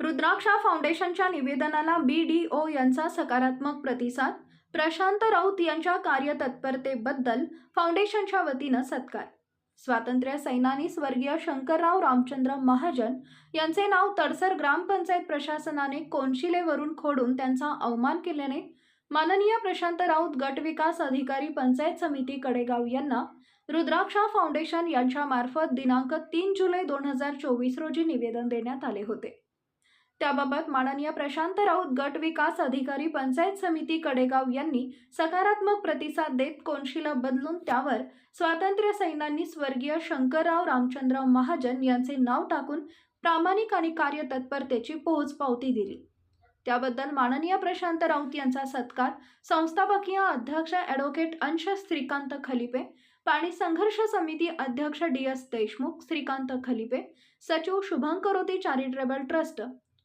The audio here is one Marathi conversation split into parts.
रुद्राक्षा फाउंडेशनच्या निवेदनाला बी डी ओ यांचा सकारात्मक प्रतिसाद प्रशांत राऊत यांच्या कार्यतत्परतेबद्दल फाउंडेशनच्या वतीनं सत्कार. स्वातंत्र्य सैनानी स्वर्गीय शंकरराव रामचंद्र महाजन यांचे नाव तडसर ग्रामपंचायत प्रशासनाने कोनशिलेवरून खोडून त्यांचा अवमान केल्याने माननीय प्रशांत राऊत गट विकास अधिकारी पंचायत समिती कडेगाव यांना रुद्राक्षा फाउंडेशन यांच्यामार्फत दिनांक तीन जुलै दोन हजार चोवीस रोजी निवेदन देण्यात आले होते. त्याबाबत माननीय प्रशांत राऊत गट विकास अधिकारी पंचायत समिती कडेगाव यांनी सकारात्मक प्रतिसाद देत कोनशिला बदलून त्यावर स्वातंत्र्य सैनानी स्वर्गीय शंकरराव रामचंद्रराव महाजन यांचे नाव टाकून प्रामाणिक आणि कार्यतत्परतेची पोहोचपावती दिली. त्याबद्दल माननीय प्रशांत राऊत यांचा सत्कार संस्थापकीय अध्यक्ष ॲडव्होकेट अंश श्रीकांत खलिपे पाणी संघर्ष समिती अध्यक्ष डी एस देशमुख श्रीकांत खलिपे सचिव शुभंकरोती चॅरिटेबल ट्रस्ट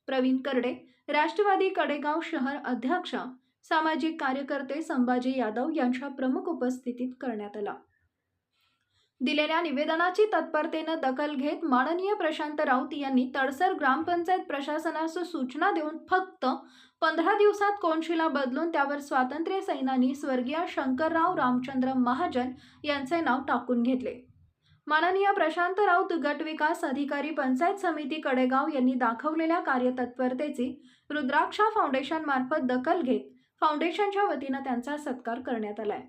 प्रवीण करडे राष्ट्रवादी कडेगाव शहर अध्यक्ष सामाजिक कार्यकर्ते संभाजी यादव यांच्या प्रमुख उपस्थितीत करण्यात आला. दिलेल्या निवेदनाची तत्परतेनं दखल घेत माननीय प्रशांत राऊत यांनी तडसर ग्रामपंचायत प्रशासनास सूचना देऊन फक्त पंधरा दिवसात कोनशिला बदलून त्यावर स्वातंत्र्य सैनानी स्वर्गीय शंकरराव रामचंद्र महाजन यांचे नाव टाकून घेतले. माननीय प्रशांत राऊत गट विकास अधिकारी पंचायत समिती कडेगाव यांनी दाखवलेल्या कार्यतत्परतेची रुद्राक्षा फाउंडेशन मार्फत दखल घेत फाउंडेशनच्या वतीनं त्यांचा सत्कार करण्यात आलाय.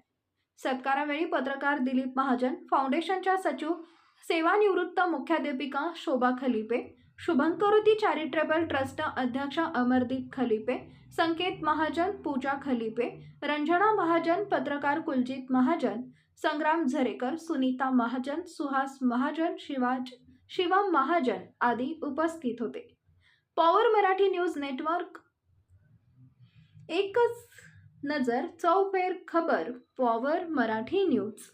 सत्कारावेळी पत्रकार दिलीप महाजन फाउंडेशनच्या सचिव सेवानिवृत्त मुख्याध्यापिका शोभा खलिपे शुभंकरुती चॅरिटेबल ट्रस्ट अध्यक्ष अमरदीप खलिपे संकेत महाजन पूजा खलिपे रंजना महाजन पत्रकार कुलजित महाजन संग्राम झरेकर सुनीता महाजन सुहास महाजन शिवाज शिवम महाजन आदी उपस्थित होते. Power Marathi news network. एकच नजर चौफेर खबर पॉवर मराठी न्यूज.